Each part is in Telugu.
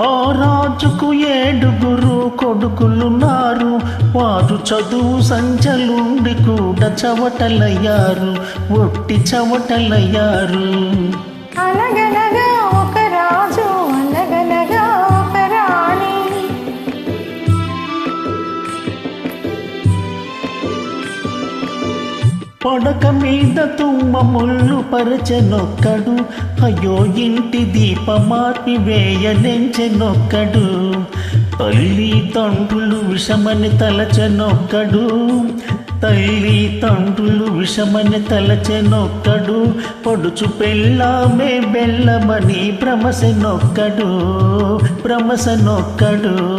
ఆ రాజుకు ఏడుగురు కొడుకులున్నారు. వారు చదువు సంచలుండి కూడా చవటలయ్యారు. ఒట్టి చవటలయ్యారు. పడక మీద తుమ్మ ముళ్ళు పరచెనొక్కడు. అయ్యో ఇంటి దీపమార్పి వేయనెంచెనొక్కడు తల్లి తండ్రులు విషమని తలచెనొక్కడు. తల్లి తండ్రులు విషమని తలచెనొక్కడు. పొడుచు పెళ్ళామే బెల్లమని భ్రమసెనొక్కడు. భ్రమసనొక్కడు.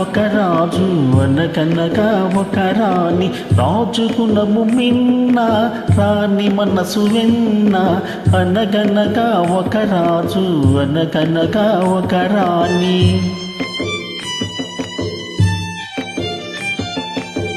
ఒక రాజు అనగనగా ఒక రాణి. రాజు గుణము మిన్న రాణి మనసు వెన్న. అనగనగా ఒక రాజు అనగనగా ఒక రాణి.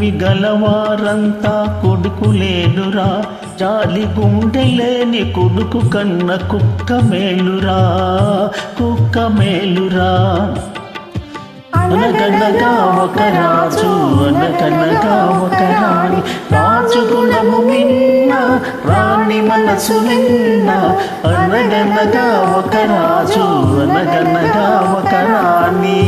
భూమి గలవారంతా కొడుకులేనురా? జాలి గుండెలేని కొడుకు కన్న కుక్క మేలురా కుక్క మేలురా. అనగనగా ఒక రాజు అనగనగా ఒక రాణి రాజు గుణము మిన్న రాణి మనసు నిన్న అనగనగా ఒక రాజు అనగనగా ఒక రాణి.